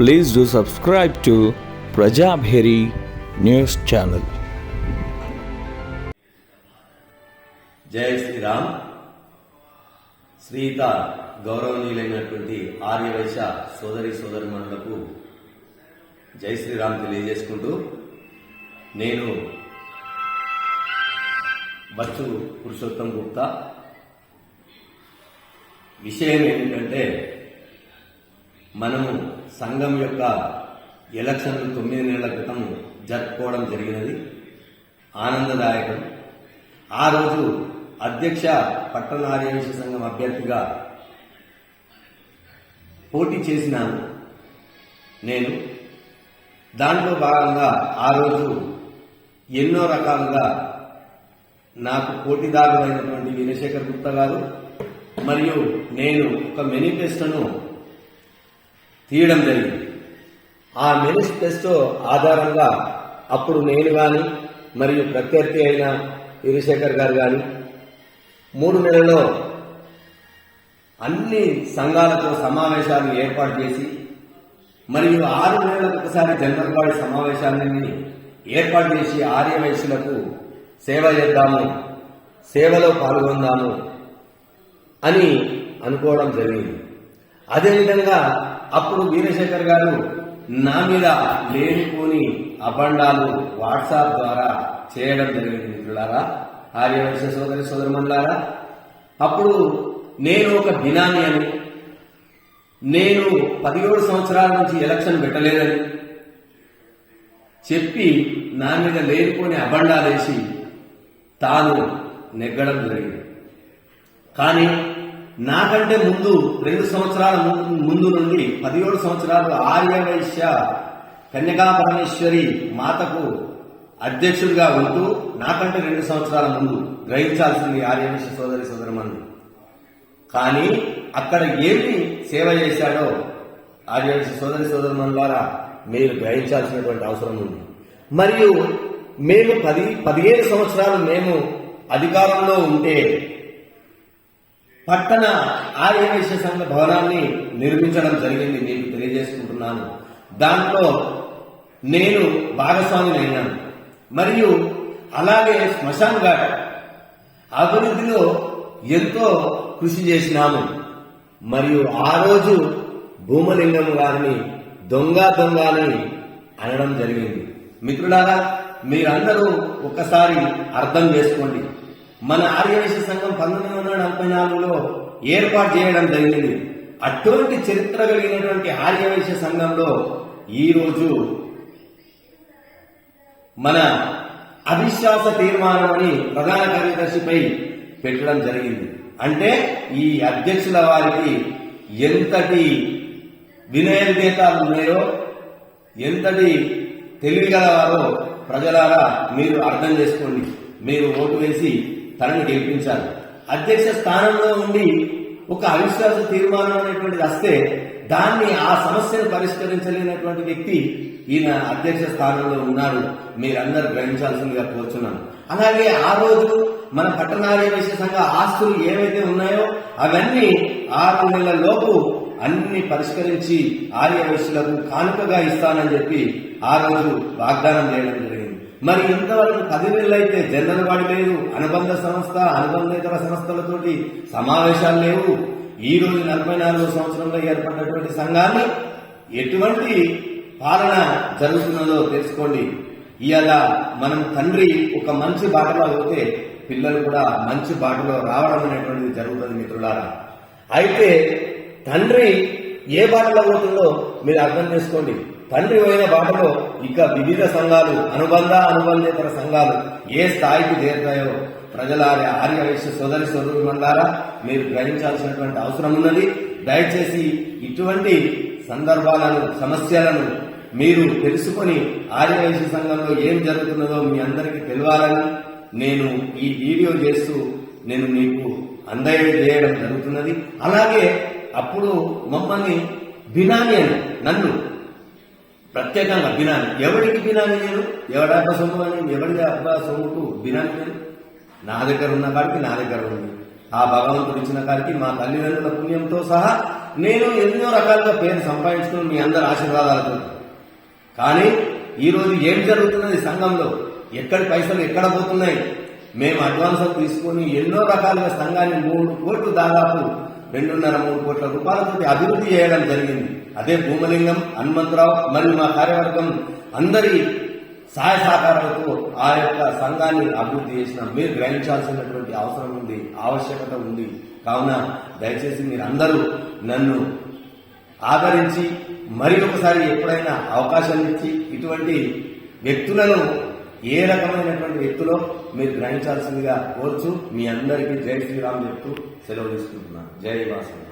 Please do subscribe to Prajabheri news channel. జై శ్రీరామ్. శ్రీత గౌరవనీయులైనటువంటి ఆర్యవైశ్య సోదరి సోదరిమణులకు జై శ్రీరామ్ తెలియజేసుకుంటూ నేను బచ్చు పురుషోత్తం గుప్తా. విషయం ఏమిటంటే మనము సంఘం యొక్క ఎలక్షన్లు తొమ్మిది నెలల క్రితం జరుపుకోవడం జరిగినది. ఆనందదాయకం. ఆ రోజు అధ్యక్ష పట్టణ ఆర్యవేశ సంఘం అభ్యర్థిగా పోటీ చేసినాను నేను. దాంట్లో భాగంగా ఆ రోజు ఎన్నో రకాలుగా నాకు పోటీదారులైనటువంటి వీరశేఖర్ గుప్తా గారు మరియు నేను ఒక మేనిఫెస్టోను తీయడం జరిగింది. ఆ మేనిఫెస్టో ఆధారంగా అప్పుడు నేను కానీ మరియు ప్రత్యర్థి అయిన ఇరుశేఖర్ గారు కానీ మూడు నెలల్లో అన్ని సంఘాలతో సమావేశాలు ఏర్పాటు చేసి మరియు ఆరు నెలలకు ఒకసారి జనరల్ బాడీ సమావేశాన్ని ఏర్పాటు చేసి ఆర్యవైశ్యులకు సేవ చేద్దాము సేవలో పాల్గొందాము అని అనుకోవడం జరిగింది. అదేవిధంగా అప్పుడు వీరశేఖర్ గారు నా మీద లేనిపోని అబండాలు వాట్సాప్ ద్వారా చేయడం జరిగింది మిత్రులారా ఆర్యవైశ్య సోదరి సోదరుమన్లారా అప్పుడు నేను ఒక బినామీ అని నేను పదిహేడు సంవత్సరాల నుంచి ఎలక్షన్ పెట్టలేదని చెప్పి నా మీద లేనిపోని అబండాలేసి తాను నెగ్గడం జరిగింది. కానీ నాకంటే ముందు రెండు సంవత్సరాల ముందు నుండి పదిహేడు సంవత్సరాలు ఆర్యవైశ్య కన్యకా పరమేశ్వరి మాతకు అధ్యక్షుడిగా ఉంటూ నాకంటే రెండు సంవత్సరాల ముందు గ్రహించాల్సింది ఆర్యవైశ్య సోదరి సోదరమని కానీ అక్కడ ఏమి సేవ చేశాడో ఆర్యవైశ్య సోదరి సోదరమన్ ద్వారా మీరు గ్రహించాల్సినటువంటి అవసరం ఉంది. మరియు మేము పది పదిహేను సంవత్సరాలు మేము అధికారంలో ఉంటే పట్టణ ఆర్యవైశ్య సంఘ భవనాన్ని నిర్మించడం జరిగింది మీకు తెలియజేసుకుంటున్నాను. దాంట్లో నేను భాగస్వామిని అయినాను మరియు అలాగే శ్మశాన్ ఘాట్ అభివృద్ధిలో ఎంతో కృషి చేసినాము. మరియు ఆ రోజు భూమలింగం గారిని దొంగ దొంగ అని అనడం జరిగింది. మిత్రులారా మీరందరూ ఒక్కసారి అర్థం చేసుకోండి. మన ఆర్యవేశ సంఘం పంతొమ్మిది వందల నలభై నాలుగులో ఏర్పాటు చేయడం జరిగింది. అటువంటి చరిత్ర కలిగినటువంటి ఆర్యవేశ సంఘంలో ఈరోజు మన అవిశ్వాస తీర్మానం అని ప్రధాన కార్యదర్శిపై పెట్టడం జరిగింది. అంటే ఈ అధ్యక్షుల వారికి ఎంతటి వినయ ఉన్నాయో ఎంతటి తెలివి గలవారో ప్రజలారా మీరు అర్థం చేసుకోండి. మీరు ఓటు వేసి తనని గెలిపించాలి. అధ్యక్ష స్థానంలో ఉండి ఒక అవిశ్వాస తీర్మానం అనేటువంటిది వస్తే దాన్ని ఆ సమస్యను పరిష్కరించలేనటువంటి వ్యక్తి ఈయన అధ్యక్ష స్థానంలో ఉన్నారు మీరందరూ గ్రహించాల్సిందిగా కోరుచున్నాను. అలాగే ఆ రోజు మన పట్టణార్యవేశ సంఘ ఆస్తులు ఏవైతే ఉన్నాయో అవన్నీ ఆరు నెలల లోపు అన్ని పరిష్కరించి ఆర్యవేశులకు కానుకగా ఇస్తానని చెప్పి ఆ రోజు వాగ్దానం చేయడం జరిగింది. మరి ఇంతవరకు పది నెలలైతే జనరల్ బాడీ లేదు అనుబంధ సంస్థ అనుబంధేతర సంస్థలతోటి సమావేశాలు లేవు. ఈ రోజు నలభై నాలుగో సంవత్సరంలో ఏర్పడినటువంటి సంఘాన్ని ఎటువంటి పాలన జరుగుతున్నదో తెలుసుకోండి. ఇవాళ మనం తండ్రి ఒక మంచి బాటలో పోతే పిల్లలు కూడా మంచి బాటలో రావడం అనేటువంటిది జరుగుతుంది మిత్రులారా. అయితే తండ్రి ఏ బాటలో పోతుందో మీరు అర్థం చేసుకోండి. తండ్రి పోయిన బాటలో ఇక వివిధ సంఘాలు అనుబంధ అనుబంధేతర సంఘాలు ఏ స్థాయికి చేరుతాయో ప్రజలారి ఆర్య వైశ్య సోదరి మండారా మీరు గ్రహించాల్సినటువంటి అవసరం ఉన్నది. దయచేసి ఇటువంటి సందర్భాలను సమస్యలను మీరు తెలుసుకొని ఆర్యవైశ్య సంఘంలో ఏం జరుగుతున్నదో మీ అందరికీ తెలియాలని నేను ఈ వీడియో చేస్తూ నేను మీకు అందజేయడం జరుగుతున్నది. అలాగే అప్పుడు మమ్మల్ని బినామీ అని నన్ను ప్రత్యేకంగా బినామీ ఎవరికి బినామీ నేను ఎవడి అబ్బ సొమ్ము అని? ఎవడి అబ్బా సొమ్ముకు బినామీ నేను నా దగ్గర ఉన్న కాడికి నా దగ్గర ఉంది. ఆ భగవంతుడు ఇచ్చిన కాడికి మా తల్లిదండ్రుల పుణ్యంతో సహా నేను ఎన్నో రకాలుగా పేరు సంపాదించుకుని మీ అందరి ఆశీర్వాదాలతో. కానీ ఈరోజు ఏం జరుగుతున్నది సంఘంలో? ఎక్కడి పైసలు ఎక్కడ పోతున్నాయి? మేము అడ్వాన్స్ తీసుకొని ఎన్నో రకాలుగా సంఘాన్ని మూడు కోట్లు దాదాపు రెండున్నర మూడు కోట్ల రూపాయలతో అభివృద్ధి చేయడం జరిగింది. అదే భూమలింగం హనుమంతరావు మరియు మా కార్యవర్గం అందరి సహాయ సహకారాలతో ఆ యొక్క సంఘాన్ని అభివృద్ధి చేసిన మీరు గ్రహించాల్సినటువంటి అవసరం ఉంది ఆవశ్యకత ఉంది. కావున దయచేసి మీరు అందరూ నన్ను ఆదరించి మరి ఒకసారి ఎప్పుడైనా అవకాశం ఇచ్చి ఇటువంటి వ్యక్తులను ఏ రకమైనటువంటి వ్యక్తిలో మీరు గ్రహించాల్సిందిగా కోరుచు మీ అందరికీ జై శ్రీరామ్ చెప్తూ సెలవు తీసుకుంటున్నాను. జై వాసు